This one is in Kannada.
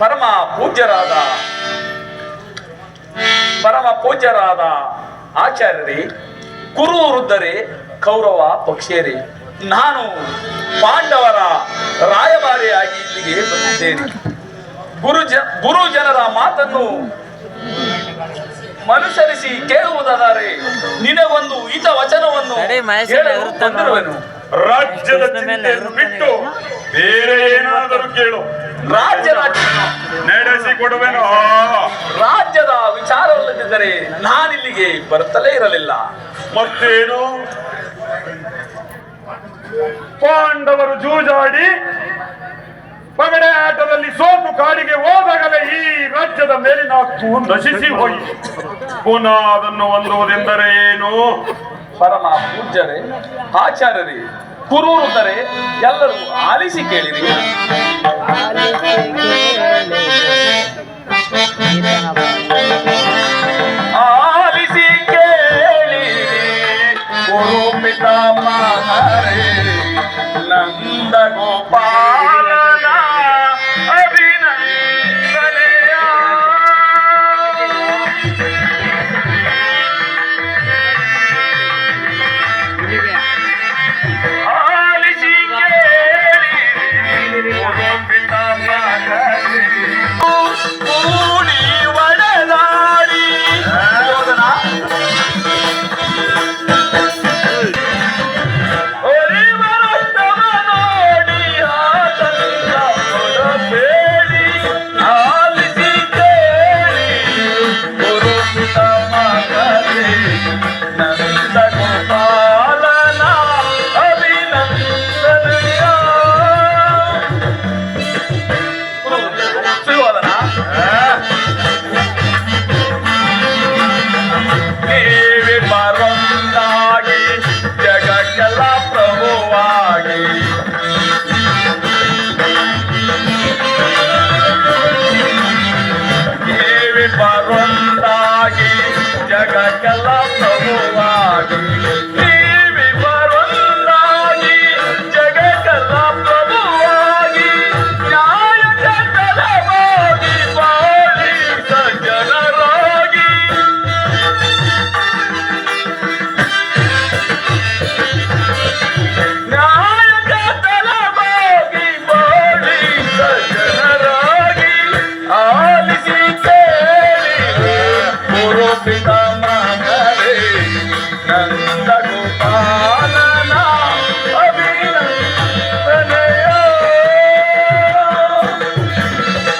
ಪರಮ ಪೂಜ್ಯರಾದ ಪರಮ ಪೂಜ್ಯರಾದ ಆಚಾರ್ಯರೇ ಕುರು ವೃದ್ಧರೇ ಕೌರವ ಪಕ್ಷೇರಿ ನಾನು ಪಾಂಡವರ ರಾಯಭಾರಿಯಾಗಿ ಇಲ್ಲಿಗೆ ಬಂದಿದ್ದೇನೆ. ಗುರುಜ ಗುರುಜನರ ಮಾತನ್ನು ಮನುಸರಿಸಿ ಕೇಳುವುದಾದರೆ ನಿನಗೊಂದು ಹಿತ ವಚನವನ್ನು ತಂದಿರುವನು? ರಾಜ್ಯದ ಮೇಲೆ ಬಿಟ್ಟು ಬೇರೆ ಏನಾದರೂ ಕೇಳು. ರಾಜ್ಯದ ರಾಜ್ಯದ ವಿಚಾರವಲ್ಲದಿದ್ದರೆ ನಾನಿಲ್ಲಿಗೆ ಬರುತ್ತಲೇ ಇರಲಿಲ್ಲ. ಮತ್ತೇನು? ಪಾಂಡವರು ಜೂಜಾಡಿ ಪಗಡೆ ಆಟದಲ್ಲಿ ಸೋಪು ಕಾಡಿಗೆ ಹೋದಾಗಲೇ ಈ ರಾಜ್ಯದ ಮೇಲಿನ ಹಕ್ಕು ನಶಿಸಿ ಹೋಯಿತು. ಪುನಃ ಅದನ್ನು ಹೊಂದುವುದೆಂದರೆ ಏನು? ಪರಮ ಪೂಜ್ಯರೇ ಆಚಾರ್ಯರೇ ಕುರುರುತ್ತರೆ ಎಲ್ಲರೂ ಆಲಿಸಿ ಕೇಳಿರಿ. ಆಲಿಸಿ ಕೇಳಿ ಗುರು ಪಿತಾಮಹರೇ ನಂದ ಗೋಪಾಲ ಭಗವಂತಾಗಿ ಜಗಕ್ಕೆಲ್ಲ ಪ್ರಭುವಾಗಿ